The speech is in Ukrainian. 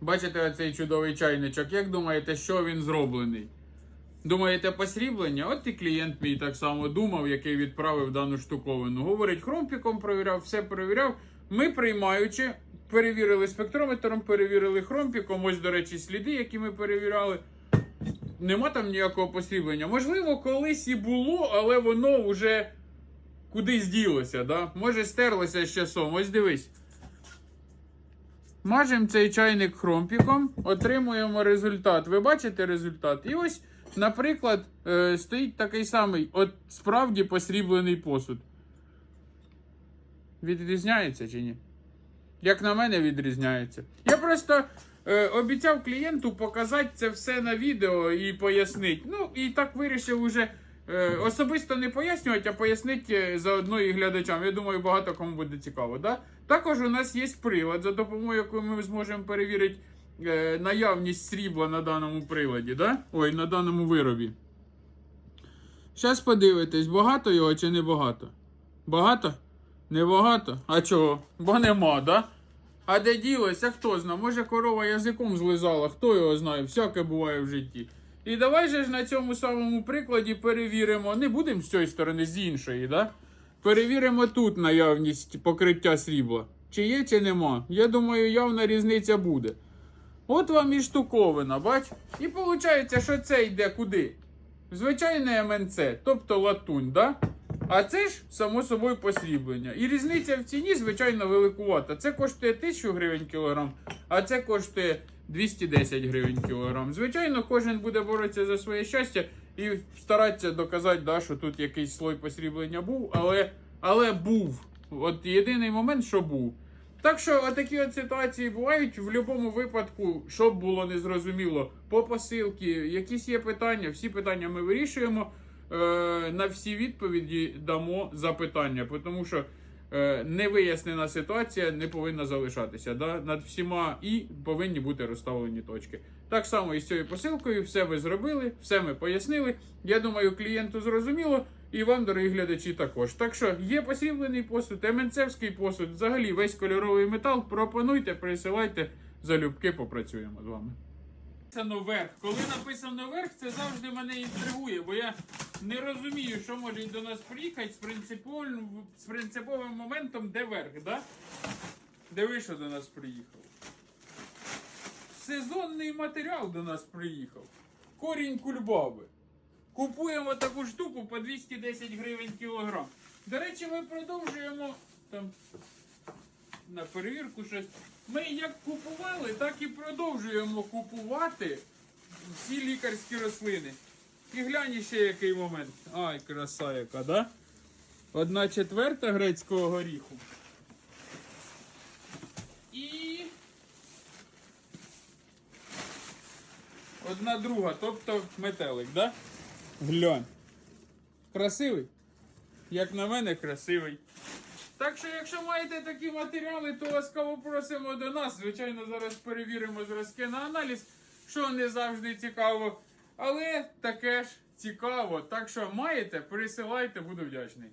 Бачите оцей чудовий чайничок? Як думаєте, що він зроблений? Думаєте, посріблення? От і клієнт мій так само думав, який відправив дану штуковину. Говорить, хромпіком провіряв, все перевіряв. Ми приймаючи, перевірили спектрометром, перевірили хромпіком. Ось, до речі, сліди, які ми перевіряли. Нема там ніякого посріблення. Можливо, колись і було, але воно вже кудись ділося, да? Може, стерлося з часом. Ось дивись. Мажемо цей чайник хромпіком, отримуємо результат. Ви бачите результат? І ось, наприклад, е, стоїть такий самий, от справді посріблений посуд. Відрізняється чи ні? Як на мене, відрізняється. Я просто е, обіцяв клієнту показати це все на відео і пояснити. Ну, і так вирішив уже особисто не пояснювати, а пояснити е, заодно і глядачам. Я думаю, багато кому буде цікаво. Да? Також у нас є прилад, за допомогою якого ми зможемо перевірити е, наявність срібла на даному приладі. Да? Ой, на даному виробі. Зараз подивитесь, багато його чи не багато? Багато? Небагато? А чого? Бо нема, да? А де ділося, хто знає? Може корова язиком злизала, хто його знає, всяке буває в житті. І давай же ж на цьому самому прикладі перевіримо, не будемо з цієї сторони, з іншої, да? Перевіримо тут наявність покриття срібла. Чи є, чи нема. Я думаю, явна різниця буде. От вам і штуковина, бач? І виходить, що це йде куди? Звичайне МНЦ, тобто латунь, да? А це ж, само собою, посріблення. І різниця в ціні, звичайно, великувата. Це коштує 1000 гривень кілограм, а це коштує 210 гривень кілограм. Звичайно, кожен буде боротися за своє щастя і старатися доказати, да, що тут якийсь слой посріблення був, але, але був. От єдиний момент, що був. Так що отакі от ситуації бувають в будь-якому випадку, щоб було незрозуміло по посилці, якісь є питання, всі питання ми вирішуємо. Е, на всі відповіді дамо запитання, тому що невияснена ситуація не повинна залишатися. Да? Над всіма і повинні бути розставлені точки. Так само і з цією посилкою, все ви зробили, все ми пояснили. Я думаю, клієнту зрозуміло. І вам, дорогі глядачі, також. Так що є посріблений посуд, МНЦевський посуд, взагалі весь кольоровий метал. Пропонуйте, присилайте, залюбки попрацюємо з вами. Написано верх. Коли написано верх, це завжди мене інтригує, бо я не розумію, що може до нас приїхати з принциповим, з принциповим моментом, де верх, да? Диви, що до нас приїхав. Сезонний матеріал до нас приїхав. Корінь кульбаби. Купуємо таку штуку по 210 гривень кілограм. До речі, ми продовжуємо там на перевірку щось. Ми як купували, так і продовжуємо купувати всі лікарські рослини. І глянь ще який момент. Ай, краса яка, да? Одна четверта грецького горіху. І. Одна друга, тобто метелик, да? Глянь. Красивий? Як на мене, красивий. Так що, якщо маєте такі матеріали, то ласкаво просимо до нас. Звичайно, зараз перевіримо зразки на аналіз, що не завжди цікаво. Але таке ж цікаво. Так що маєте, присилайте, буду вдячний.